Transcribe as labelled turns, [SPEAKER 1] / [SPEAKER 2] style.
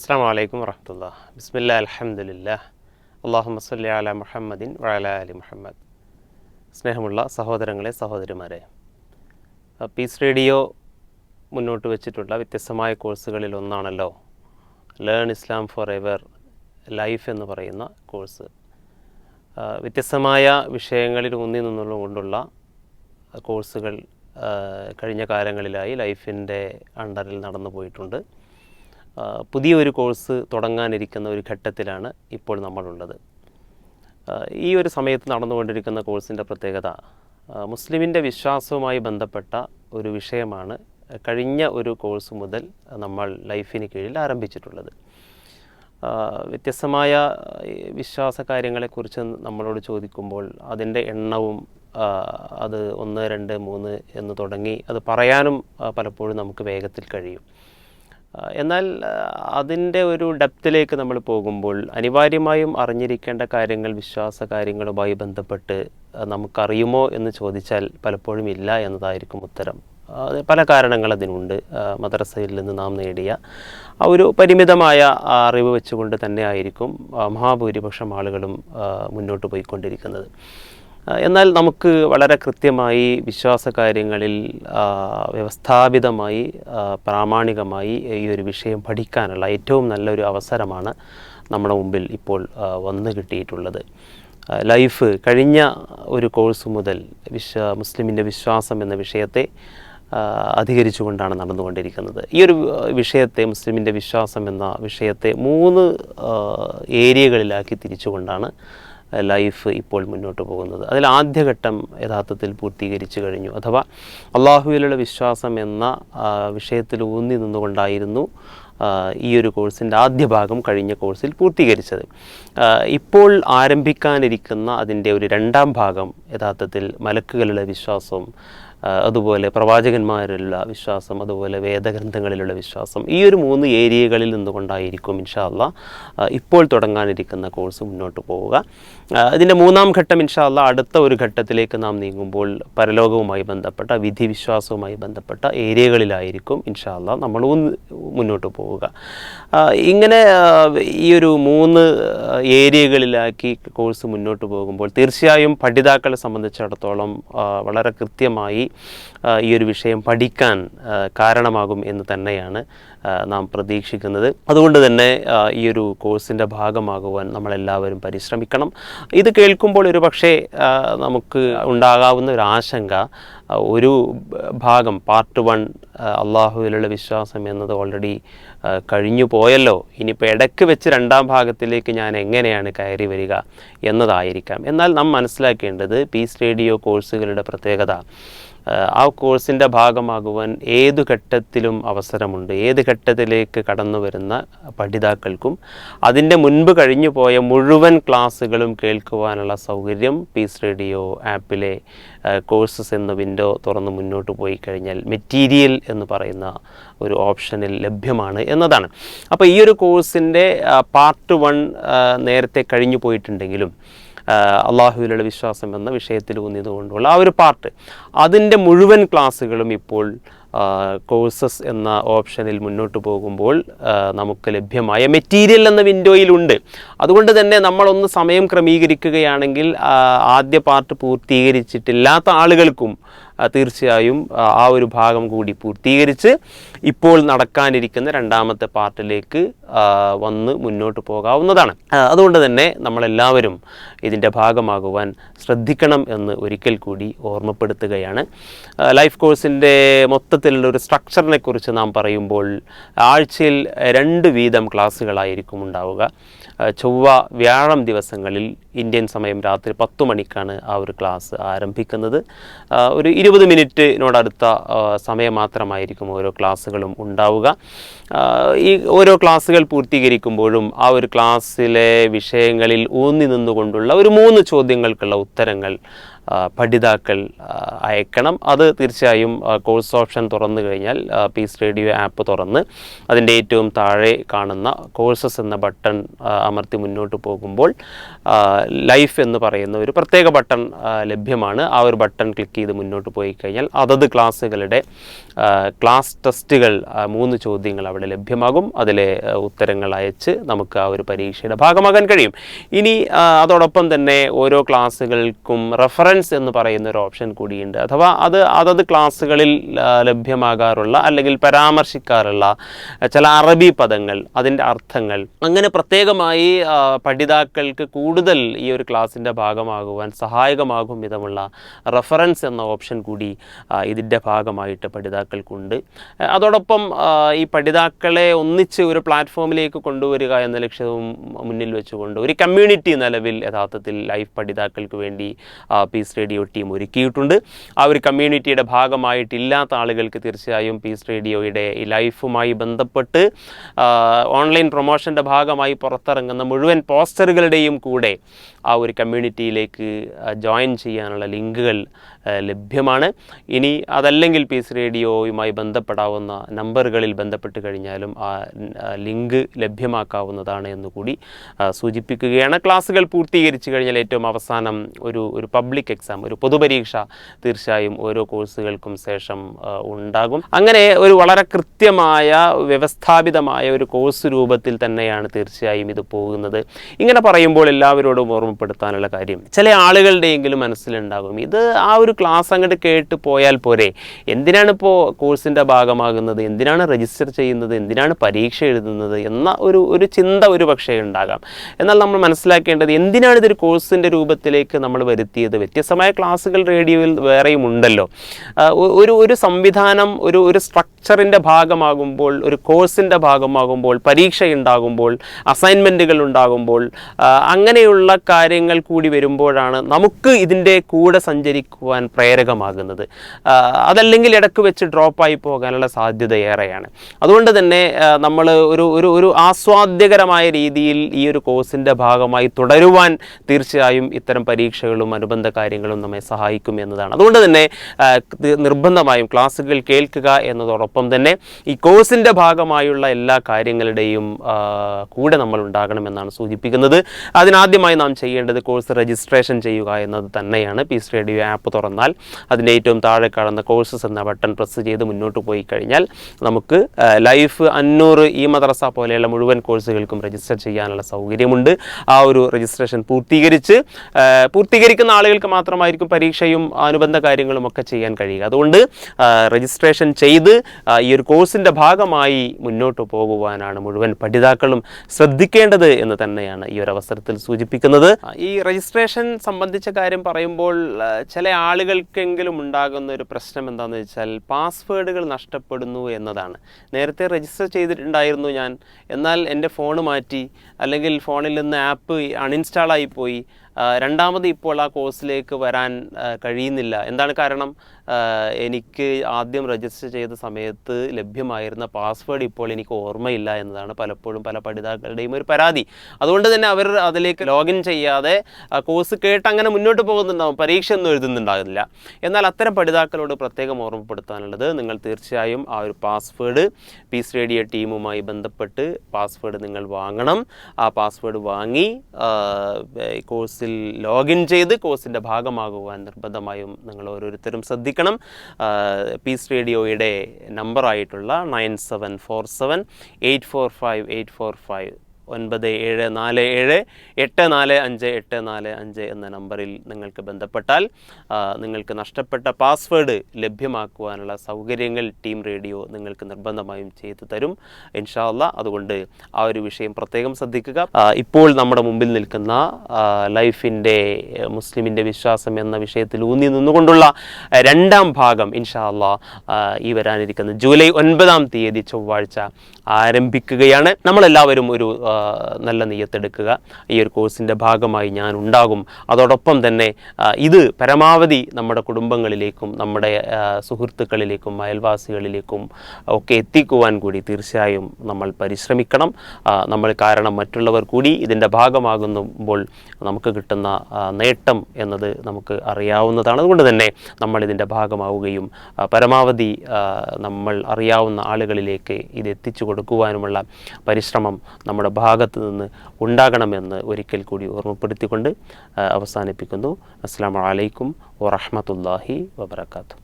[SPEAKER 1] അസ്സാം വലൈക്കും വറഹമുല്ല ബിസ്മില്ല അലഹമുല്ല അള്ളാഹു മസ്ലി അല മുഹമ്മദിൻ വഅല അലി മുഹമ്മദ്. സ്നേഹമുള്ള സഹോദരങ്ങളെ സഹോദരിമാരെ പീസ് റേഡിയോ മുന്നോട്ട് വെച്ചിട്ടുള്ള വ്യത്യസ്തമായ കോഴ്സുകളിൽ ഒന്നാണല്ലോ learn Islam for ever life എന്ന് പറയുന്ന കോഴ്സ്. വ്യത്യസ്തമായ വിഷയങ്ങളിൽ ഊന്നി നിന്നുകൊണ്ടുള്ള കോഴ്സുകൾ കഴിഞ്ഞ കാലങ്ങളിലായി ലൈഫിന്റെ അണ്ടറിൽ നടന്നു പോയിട്ടുണ്ട്. പുതിയൊരു കോഴ്സ് തുടങ്ങാനിരിക്കുന്ന ഒരു ഘട്ടത്തിലാണ് ഇപ്പോൾ നമ്മളുള്ളത്. ഈ ഒരു സമയത്ത് നടന്നുകൊണ്ടിരിക്കുന്ന കോഴ്സിന്റെ പ്രത്യേകത മുസ്ലിമിന്റെ വിശ്വാസവുമായി ബന്ധപ്പെട്ട ഒരു വിഷയമാണ് കഴിഞ്ഞ ഒരു കോഴ്സ് മുതൽ നമ്മൾ ലൈഫിന് കീഴിൽ ആരംഭിച്ചിട്ടുള്ളത്. വ്യത്യസ്തമായ വിശ്വാസ കാര്യങ്ങളെക്കുറിച്ച് നമ്മളോട് ചോദിക്കുമ്പോൾ അതിന്റെ എണ്ണവും അത് ഒന്ന് രണ്ട് മൂന്ന് എന്ന് തുടങ്ങി അത് പറയാനും പലപ്പോഴും നമുക്ക് വേഗത്തിൽ കഴിയും. എന്നാൽ അതിന്റെ ഒരു ഡെപ്തിലേക്ക് നമ്മൾ പോകുമ്പോൾ അനിവാര്യമായും അറിഞ്ഞിരിക്കേണ്ട കാര്യങ്ങൾ വിശ്വാസ കാര്യങ്ങളുമായി ബന്ധപ്പെട്ട് നമുക്കറിയുമോ എന്ന് ചോദിച്ചാൽ പലപ്പോഴും ഇല്ല എന്നതായിരിക്കും ഉത്തരം. പല കാരണങ്ങൾ അതിനുണ്ട്. മദ്രസയിൽ നിന്ന് നാം നേടിയ ആ ഒരു പരിമിതമായ അറിവ് വെച്ചുകൊണ്ട് തന്നെ ആയിരിക്കും മഹാഭൂരിപക്ഷം ആളുകളും മുന്നോട്ട് പോയിക്കൊണ്ടിരിക്കുന്നത്. എന്നാൽ നമുക്ക് വളരെ കൃത്യമായി വിശ്വാസ കാര്യങ്ങളിൽ വ്യവസ്ഥാപിതമായി പ്രാമാണികമായി ഈ ഒരു വിഷയം പഠിക്കാനുള്ള ഏറ്റവും നല്ലൊരു അവസരമാണ് നമ്മുടെ മുമ്പിൽ ഇപ്പോൾ വന്നു കിട്ടിയിട്ടുള്ളത്. ലൈഫ് കഴിഞ്ഞ ഒരു കോഴ്സ് മുതൽ വിശ്വ മുസ്ലിമിന്റെ വിശ്വാസം എന്ന വിഷയത്തെ അധികരിച്ചുകൊണ്ടാണ് നടന്നുകൊണ്ടിരിക്കുന്നത്. ഈ ഒരു വിഷയത്തെ മുസ്ലിമിന്റെ വിശ്വാസം എന്ന വിഷയത്തെ മൂന്ന് ഏരിയകളിലാക്കി തിരിച്ചുകൊണ്ടാണ് ലൈഫ് ഇപ്പോൾ മുന്നോട്ട് പോകുന്നത്. അതിൽ ആദ്യഘട്ടം യഥാർത്ഥത്തിൽ പൂർത്തീകരിച്ചു കഴിഞ്ഞു. അഥവാ അള്ളാഹുവിലുള്ള വിശ്വാസം എന്ന വിഷയത്തിൽ ഊന്നി നിന്നുകൊണ്ടായിരുന്നു ഈ ഒരു കോഴ്സിന്റെ ആദ്യ ഭാഗം കഴിഞ്ഞ കോഴ്സിൽ പൂർത്തീകരിച്ചത്. ഇപ്പോൾ ആരംഭിക്കാനിരിക്കുന്ന അതിന്റെ ഒരു രണ്ടാം ഭാഗം യഥാർത്ഥത്തിൽ മലക്കുകളുടെ വിശ്വാസവും അതുപോലെ പ്രവാചകന്മാരിലുള്ള വിശ്വാസം അതുപോലെ വേദഗ്രന്ഥങ്ങളിലുള്ള വിശ്വാസം ഈ ഒരു മൂന്ന് ഏരിയകളിൽ നിന്നുകൊണ്ടായിരിക്കും ഇൻഷാല്ല ഇപ്പോൾ തുടങ്ങാനിരിക്കുന്ന കോഴ്സ് മുന്നോട്ട് പോവുക. ഇതിന്റെ മൂന്നാം ഘട്ടം ഇൻഷാല്ല അടുത്ത ഒരു ഘട്ടത്തിലേക്ക് നാം നീങ്ങുമ്പോൾ പരലോകവുമായി ബന്ധപ്പെട്ട വിധി വിശ്വാസവുമായി ബന്ധപ്പെട്ട ഏരിയകളിലായിരിക്കും ഇൻഷാല്ല നമ്മൾ മുന്നോട്ട് പോവുക. ഇങ്ങനെ ഈ ഒരു മൂന്ന് ഏരിയകളിലാക്കി കോഴ്സ് മുന്നോട്ട് പോകുമ്പോൾ തീർച്ചയായും പഠിതാക്കളെ സംബന്ധിച്ചിടത്തോളം വളരെ കൃത്യമായി ഈ ഒരു വിഷയം പഠിക്കാൻ കാരണമാകും എന്ന് തന്നെയാണ് നാം പ്രതീക്ഷിക്കുന്നത്. അതുകൊണ്ട് തന്നെ ഈ ഒരു കോഴ്സിന്റെ ഭാഗമാകുവാൻ നമ്മളെല്ലാവരും പരിശ്രമിക്കണം. ഇത് കേൾക്കുമ്പോൾ ഒരു പക്ഷേ നമുക്ക് ഉണ്ടാകാവുന്ന ഒരു ആശങ്ക ഒരു ഭാഗം പാർട്ട് വൺ അള്ളാഹുവിലുള്ള വിശ്വാസം എന്നത് ഓൾറെഡി കഴിഞ്ഞു പോയല്ലോ. ഇനിയിപ്പോൾ ഇടയ്ക്ക് വെച്ച് രണ്ടാം ഭാഗത്തിലേക്ക് ഞാൻ എങ്ങനെയാണ് കയറി വരിക എന്നതായിരിക്കാം. എന്നാൽ നാം മനസ്സിലാക്കേണ്ടത് പീസ് റേഡിയോ കോഴ്സുകളുടെ പ്രത്യേകത. ആ, കോഴ്സിന്റെ ഭാഗമാകുവാൻ ഏതു ഘട്ടത്തിലും അവസരമുണ്ട്. ഏത് ഘട്ടത്തിലേക്ക് കടന്നു വരുന്ന പഠിതാക്കൾക്കും അതിന്റെ മുൻപ് കഴിഞ്ഞു പോയ മുഴുവൻ ക്ലാസ്സുകളും കേൾക്കുവാനുള്ള സൗകര്യം പീസ് റേഡിയോ ആപ്പിലെ കോഴ്സസ് എന്ന വിൻഡോ തുറന്ന് മുന്നോട്ട് പോയി കഴിഞ്ഞാൽ മെറ്റീരിയൽ എന്ന് പറയുന്ന ഒരു ഓപ്ഷനിൽ ലഭ്യമാണ് എന്നതാണ്. അപ്പോൾ ഈ ഒരു കോഴ്സിന്റെ പാർട്ട് വൺ നേരത്തെ കഴിഞ്ഞു പോയിട്ടുണ്ടെങ്കിലും അള്ളാഹുവിലുള്ള വിശ്വാസം എന്ന വിഷയത്തിൽ ഊന്നിയതുകൊണ്ടുള്ള ആ ഒരു പാർട്ട് അതിന്റെ മുഴുവൻ ക്ലാസ്സുകളും ഇപ്പോൾ കോഴ്സസ് എന്ന ഓപ്ഷനിൽ മുന്നോട്ട് പോകുമ്പോൾ നമുക്ക് ലഭ്യമായ മെറ്റീരിയൽ എന്ന വിൻഡോയിലുണ്ട്. അതുകൊണ്ട് തന്നെ നമ്മളൊന്ന് സമയം ക്രമീകരിക്കുകയാണെങ്കിൽ ആദ്യ പാർട്ട് പൂർത്തീകരിച്ചിട്ടില്ലാത്ത ആളുകൾക്കും തീർച്ചയായും ആ, ഒരു ഭാഗം കൂടി പൂർത്തീകരിച്ച് ഇപ്പോൾ നടക്കാനിരിക്കുന്ന രണ്ടാമത്തെ പാർട്ടിലേക്ക് വന്ന് മുന്നോട്ട് പോകാവുന്നതാണ്. അതുകൊണ്ട് തന്നെ നമ്മളെല്ലാവരും ഇതിന്റെ ഭാഗമാകുവാൻ ശ്രദ്ധിക്കണം എന്ന് ഒരിക്കൽ കൂടി ഓർമ്മപ്പെടുത്തുകയാണ്. ലൈഫ് കോഴ്സിന്റെ മൊത്തത്തിലുള്ള ഒരു സ്ട്രക്ചറിനെ കുറിച്ച് നാം പറയുമ്പോൾ ആഴ്ചയിൽ രണ്ട് വീതം ക്ലാസ്സുകളായിരിക്കും ഉണ്ടാവുക. ചൊവ്വ വ്യാഴം ദിവസങ്ങളിൽ ഇന്ത്യൻ സമയം രാത്രി പത്തു മണിക്കാണ് ആ ഒരു ക്ലാസ് ആരംഭിക്കുന്നത്. ഒരു ഇരുപത് മിനിറ്റിനോടടുത്ത സമയം മാത്രമായിരിക്കും ഓരോ ക്ലാസ്സുകളും ഉണ്ടാവുക. ഈ ഓരോ ക്ലാസ്സുകൾ പൂർത്തീകരിക്കുമ്പോഴും ആ ഒരു ക്ലാസ്സിലെ വിഷയങ്ങളിൽ ഊന്നി നിന്നുകൊണ്ടുള്ള ഒരു മൂന്ന് ചോദ്യങ്ങൾക്കുള്ള ഉത്തരങ്ങൾ പഠിതാക്കൾ അയക്കണം. അത് തീർച്ചയായും കോഴ്സ് ഓപ്ഷൻ തുറന്നു കഴിഞ്ഞാൽ പീസ് റേഡിയോ ആപ്പ് തുറന്ന് അതിന്റെ ഏറ്റവും താഴെ കാണുന്ന കോഴ്സസ് എന്ന ബട്ടൺ അമർത്തി മുന്നോട്ട് പോകുമ്പോൾ ലൈഫ് എന്ന് പറയുന്ന ഒരു പ്രത്യേക ബട്ടൺ ലഭ്യമാണ്. ആ ഒരു ബട്ടൺ ക്ലിക്ക് ചെയ്ത് മുന്നോട്ട് പോയി കഴിഞ്ഞാൽ അതത് ക്ലാസ്സുകളുടെ ക്ലാസ് ടെസ്റ്റുകൾ മൂന്ന് ചോദ്യങ്ങൾ അവിടെ ലഭ്യമാകും. അതിലെ ഉത്തരങ്ങൾ അയച്ച് നമുക്ക് ആ ഒരു പരീക്ഷയുടെ ഭാഗമാകാൻ കഴിയും. ഇനി അതോടൊപ്പം തന്നെ ഓരോ ക്ലാസ്സുകൾക്കും റെഫറൻസ് എന്ന് പറയുന്ന ഒരു ഓപ്ഷൻ കൂടിയുണ്ട്. അഥവാ അത് അതത് ക്ലാസ്സുകളിൽ ലഭ്യമാകാറുള്ള അല്ലെങ്കിൽ പരാമർശിക്കാറുള്ള ചില അറബി പദങ്ങൾ അതിന്റെ അർത്ഥങ്ങൾ അങ്ങനെ പ്രത്യേകമായി പഠിതാക്കൾക്ക് കൂടുതൽ ഈ ഒരു ക്ലാസ്സിന്റെ ഭാഗമാകുവാൻ സഹായകമാകും വിധമുള്ള റെഫറൻസ് എന്ന ഓപ്ഷൻ കൂടി ഇതിന്റെ ഭാഗമായിട്ട് പഠിതാക്കൾക്കുണ്ട്. അതോടൊപ്പം ഈ പഠിതാക്കളെ ഒന്നിച്ച് ഒരു പ്ലാറ്റ്ഫോമിലേക്ക് കൊണ്ടുവരിക എന്ന ലക്ഷ്യവും മുന്നിൽ വെച്ചുകൊണ്ട് ഒരു കമ്മ്യൂണിറ്റി നിലവിൽ യഥാർത്ഥത്തിൽ ലൈഫ് പഠിതാക്കൾക്ക് വേണ്ടി ആ, പീസ് റേഡിയോ ടീം ഒരുക്കിയിട്ടുണ്ട്. ആ ഒരു കമ്മ്യൂണിറ്റിയുടെ ഭാഗമായിട്ടില്ലാത്ത ആളുകൾക്ക് തീർച്ചയായും പീസ് റേഡിയോയുടെ ഈ ലൈഫുമായി ബന്ധപ്പെട്ട് ഓൺലൈൻ പ്രൊമോഷന്റെ ഭാഗമായി പുറത്തിറങ്ങുന്ന മുഴുവൻ പോസ്റ്ററുകളുടെയും കൂടെ ആ ഒരു കമ്മ്യൂണിറ്റിയിലേക്ക് ജോയിൻ ചെയ്യാനുള്ള ലിങ്കുകൾ ലഭ്യമാണ്. ഇനി അതല്ലെങ്കിൽ പീസ് റേഡിയോയുമായി ബന്ധപ്പെടാവുന്ന നമ്പറുകളിൽ ബന്ധപ്പെട്ട് കഴിഞ്ഞാലും ആ ലിങ്ക് ലഭ്യമാക്കാവുന്നതാണ് എന്നുകൂടി കൂടി സൂചിപ്പിക്കുകയാണ്. ക്ലാസ്സുകൾ പൂർത്തീകരിച്ചു കഴിഞ്ഞാൽ ഏറ്റവും അവസാനം ഒരു ഒരു പബ്ലിക് എക്സാം ഒരു പൊതുപരീക്ഷ തീർച്ചയായും ഓരോ കോഴ്സുകൾക്കും ശേഷം ഉണ്ടാകും. അങ്ങനെ ഒരു വളരെ കൃത്യമായ വ്യവസ്ഥാപിതമായ ഒരു കോഴ്സ് രൂപത്തിൽ തന്നെയാണ് തീർച്ചയായും ഇത് പോകുന്നത്. ഇങ്ങനെ പറയുമ്പോൾ എല്ലാവരോടും ഓർമ്മപ്പെടുത്താനുള്ള കാര്യം. ചില ആളുകളുടെയെങ്കിലും മനസ്സിലുണ്ടാകും. ഇത് ആ ഒരു ക്ലാസ് അങ്ങോട്ട് കേട്ട് പോയാൽ പോരെ. എന്തിനാണ് ഇപ്പോൾ കോഴ്സിന്റെ ഭാഗമാകുന്നത്? എന്തിനാണ് രജിസ്റ്റർ ചെയ്യുന്നത്? എന്തിനാണ് പരീക്ഷ എഴുതുന്നത്? എന്ന ഒരു ഒരു ചിന്ത ഒരു പക്ഷേ ഉണ്ടാകാം. എന്നാൽ നമ്മൾ മനസ്സിലാക്കേണ്ടത് എന്തിനാണ് ഇതൊരു കോഴ്സിന്റെ രൂപത്തിലേക്ക് നമ്മൾ വരുത്തിയത്? വ്യത്യസ്തമായ ക്ലാസ്സുകൾ റേഡിയോയിൽ വേറെയും ഉണ്ടല്ലോ. ഒരു ഒരു സംവിധാനം ഒരു ഒരു സ്ട്രക്ചറിന്റെ ഭാഗമാകുമ്പോൾ ഒരു കോഴ്സിന്റെ ഭാഗമാകുമ്പോൾ പരീക്ഷ ഉണ്ടാകുമ്പോൾ അസൈൻമെന്റുകൾ ഉണ്ടാകുമ്പോൾ അങ്ങനെയുള്ള കാര്യങ്ങൾ കൂടി വരുമ്പോഴാണ് നമുക്ക് ഇതിന്റെ കൂടെ സഞ്ചരിക്കുവാൻ പ്രേരകമാകുന്നത്. അതല്ലെങ്കിൽ ഇടയ്ക്ക് വെച്ച് ഡ്രോപ്പായി പോകാനുള്ള സാധ്യത ഏറെയാണ്. അതുകൊണ്ട് തന്നെ നമ്മൾ ഒരു ഒരു ഒരു ആസ്വാദ്യകരമായ രീതിയിൽ ഈ ഒരു കോഴ്സിന്റെ ഭാഗമായി തുടരുവാൻ തീർച്ചയായും ഇത്തരം പരീക്ഷകളും അനുബന്ധ കാര്യങ്ങളും നമ്മെ സഹായിക്കും എന്നതാണ്. അതുകൊണ്ട് തന്നെ നിർബന്ധമായും ക്ലാസ്സുകൾ കേൾക്കുക എന്നതോടൊപ്പം തന്നെ ഈ കോഴ്സിന്റെ ഭാഗമായുള്ള എല്ലാ കാര്യങ്ങളുടെയും കൂടെ നമ്മൾ ഉണ്ടാകണമെന്നാണ് സൂചിപ്പിക്കുന്നത്. അതിനാദ്യമായി നാം ചെയ്യേണ്ടത് കോഴ്സ് രജിസ്ട്രേഷൻ ചെയ്യുക എന്നത് തന്നെയാണ്. പി റേഡിയോ ആപ്പ് തുറന്നാൽ അതിന്റെ ഏറ്റവും താഴെ കാണുന്ന കോഴ്സസ് എന്ന ബട്ടൺ പ്രസ് ചെയ്ത് മുന്നോട്ട് പോയി കഴിഞ്ഞാൽ നമുക്ക് ലൈഫ് അഞ്ഞൂറ് ഈ മദ്രസ പോലെയുള്ള മുഴുവൻ കോഴ്സുകൾക്കും രജിസ്റ്റർ ചെയ്യാനുള്ള സൗകര്യമുണ്ട്. ആ ഒരു രജിസ്ട്രേഷൻ പൂർത്തീകരിച്ച് പൂർത്തീകരിക്കുന്ന ആളുകൾക്ക് മാത്രമായിരിക്കും പരീക്ഷയും അനുബന്ധ കാര്യങ്ങളും ഒക്കെ ചെയ്യാൻ കഴിയുക. അതുകൊണ്ട് രജിസ്ട്രേഷൻ ചെയ്ത് ഈ ഒരു കോഴ്സിന്റെ ഭാഗമായി മുന്നോട്ട് പോകുവാനാണ് മുഴുവൻ പഠിതാക്കളും ശ്രദ്ധിക്കേണ്ടത് എന്ന് തന്നെയാണ് ഈ ഒരു അവസരത്തിൽ സൂചിപ്പിക്കുന്നത്. ഈ രജിസ്ട്രേഷൻ സംബന്ധിച്ച കാര്യം പറയുമ്പോൾ ചില ആളുകൾക്കെങ്കിലും ഉണ്ടാകുന്ന ഒരു പ്രശ്നം എന്താണെന്ന് വെച്ചാൽ പാസ്വേഡുകൾ നഷ്ടപ്പെടുന്നു എന്നതാണ്. നേരത്തെ രജിസ്റ്റർ ചെയ്തിട്ടുണ്ടായിരുന്നു ഞാൻ. എന്നാൽ എന്റെ ഫോൺ മാറ്റി അല്ലെങ്കിൽ ഫോണിൽ നിന്ന് ആപ്പ് അൺഇൻസ്റ്റാൾ ആ, രണ്ടാമത് ഇപ്പോൾ ആ കോഴ്സിലേക്ക് വരാൻ കഴിയുന്നില്ല. എന്താണ് കാരണം? എനിക്ക് ആദ്യം രജിസ്റ്റർ ചെയ്ത സമയത്ത് ലഭ്യമായിരുന്ന പാസ്വേഡ് ഇപ്പോൾ എനിക്ക് ഓർമ്മയില്ല എന്നതാണ് പലപ്പോഴും പല പഠിതാക്കളുടെയും ഒരു പരാതി. അതുകൊണ്ട് തന്നെ അവർ അതിലേക്ക് ലോഗിൻ ചെയ്യാതെ കോഴ്സ് കേട്ട് അങ്ങനെ മുന്നോട്ട് പോകുന്നുണ്ടാവും. പരീക്ഷ ഒന്നും എഴുതുന്നുണ്ടാകില്ല എന്നാൽ അത്തരം പഠിതാക്കളോട് പ്രത്യേകം ഓർമ്മപ്പെടുത്താനുള്ളത് നിങ്ങൾ തീർച്ചയായും ആ ഒരു പാസ്വേഡ് പീസ് റേഡിയോ ടീമുമായി ബന്ധപ്പെട്ട് പാസ്വേഡ് നിങ്ങൾ വാങ്ങണം. ആ പാസ്വേഡ് വാങ്ങി ഈ കോഴ്സിൽ ലോഗിൻ ചെയ്ത് കോഴ്സിന്റെ ഭാഗമാകുവാൻ നിർബന്ധമായും നിങ്ങൾ ഓരോരുത്തരും ശ്രദ്ധിക്കണം. പീസ് റേഡിയോയുടെ നമ്പറായിട്ടുള്ള nine seven four seven eight four five eight four five ഒൻപത് ഏഴ് നാല് ഏഴ് എട്ട് നാല് അഞ്ച് എട്ട് നാല് അഞ്ച് എന്ന നമ്പറിൽ നിങ്ങൾക്ക് ബന്ധപ്പെട്ടാൽ നിങ്ങൾക്ക് നഷ്ടപ്പെട്ട പാസ്വേഡ് ലഭ്യമാക്കുവാനുള്ള സൗകര്യങ്ങൾ ടീം റേഡിയോ നിങ്ങൾക്ക് നിർബന്ധമായും ചെയ്തു തരും. ഇൻഷാല്ല അതുകൊണ്ട് ആ ഒരു വിഷയം പ്രത്യേകം ശ്രദ്ധിക്കുക. ഇപ്പോൾ നമ്മുടെ മുമ്പിൽ നിൽക്കുന്ന ലൈഫിന്റെ മുസ്ലിമിന്റെ വിശ്വാസം എന്ന വിഷയത്തിൽ ഊന്നി നിന്നുകൊണ്ടുള്ള രണ്ടാം ഭാഗം ഇൻഷാല്ല ഈ വരാനിരിക്കുന്ന. ജൂലൈ ഒൻപതാം തീയതി ചൊവ്വാഴ്ച ആരംഭിക്കുകയാണ്. നമ്മളെല്ലാവരും ഒരു നല്ല നെയ്യത്തെടുക്കുക. ഈ ഒരു കോഴ്സിന്റെ ഭാഗമായി ഞാൻ ഉണ്ടാകും. അതോടൊപ്പം തന്നെ ഇത് പരമാവധി നമ്മുടെ കുടുംബങ്ങളിലേക്കും നമ്മുടെ സുഹൃത്തുക്കളിലേക്കും അയൽവാസികളിലേക്കും ഒക്കെ എത്തിക്കുവാൻ കൂടി തീർച്ചയായും നമ്മൾ പരിശ്രമിക്കണം. നമ്മൾ കാരണം മറ്റുള്ളവർ കൂടി ഇതിന്റെ ഭാഗമാകുമ്പോൾ നമുക്ക് കിട്ടുന്ന നേട്ടം എന്നത് നമുക്ക് അറിയാവുന്നതാണ്. അതുകൊണ്ട് തന്നെ നമ്മൾ ഇതിന്റെ ഭാഗമാവുകയും പരമാവധി നമ്മൾ അറിയാവുന്ന ആളുകളിലേക്ക് ഇത് എത്തിച്ചു കൊടുക്കുവാനുമുള്ള പരിശ്രമം നമ്മുടെ ഭാഗത്ത് നിന്ന് ഉണ്ടാകണമെന്ന് ഒരിക്കൽ കൂടി ഓർമ്മപ്പെടുത്തിക്കൊണ്ട് അവസാനിപ്പിക്കുന്നു. അസ്സാം വലൈക്കും വറഹമത്തല്ലാഹി വബർക്കാത്തു